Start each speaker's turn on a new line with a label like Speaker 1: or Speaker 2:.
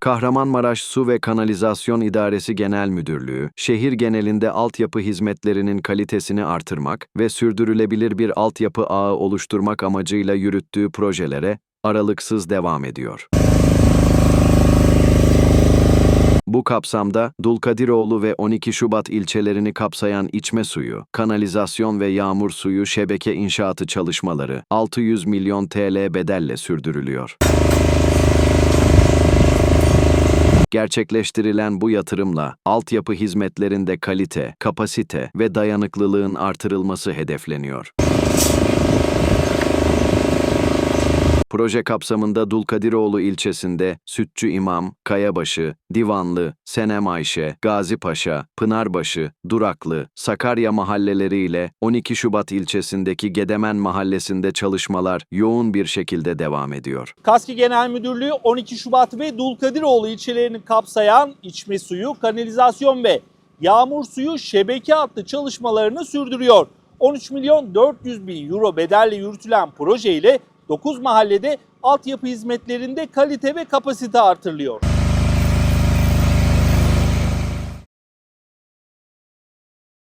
Speaker 1: Kahramanmaraş Su ve Kanalizasyon İdaresi Genel Müdürlüğü, şehir genelinde altyapı hizmetlerinin kalitesini artırmak ve sürdürülebilir bir altyapı ağı oluşturmak amacıyla yürüttüğü projelere aralıksız devam ediyor. Bu kapsamda Dulkadiroğlu ve 12 Şubat ilçelerini kapsayan içme suyu, kanalizasyon ve yağmur suyu şebeke inşaatı çalışmaları 600 milyon TL bedelle sürdürülüyor. Gerçekleştirilen bu yatırımla altyapı hizmetlerinde kalite, kapasite ve dayanıklılığın artırılması hedefleniyor. Proje kapsamında Dulkadiroğlu ilçesinde Sütçü İmam, Kayabaşı, Divanlı, Senem Ayşe, Gazipaşa, Pınarbaşı, Duraklı, Sakarya mahalleleriyle 12 Şubat ilçesindeki Gedemen mahallesinde çalışmalar yoğun bir şekilde devam ediyor.
Speaker 2: Kaski Genel Müdürlüğü 12 Şubat ve Dulkadiroğlu ilçelerini kapsayan içme suyu, kanalizasyon ve yağmur suyu şebeke hattı çalışmalarını sürdürüyor. 13 milyon 400 bin euro bedelle yürütülen proje ile 9 mahallede altyapı hizmetlerinde kalite ve kapasite artırılıyor.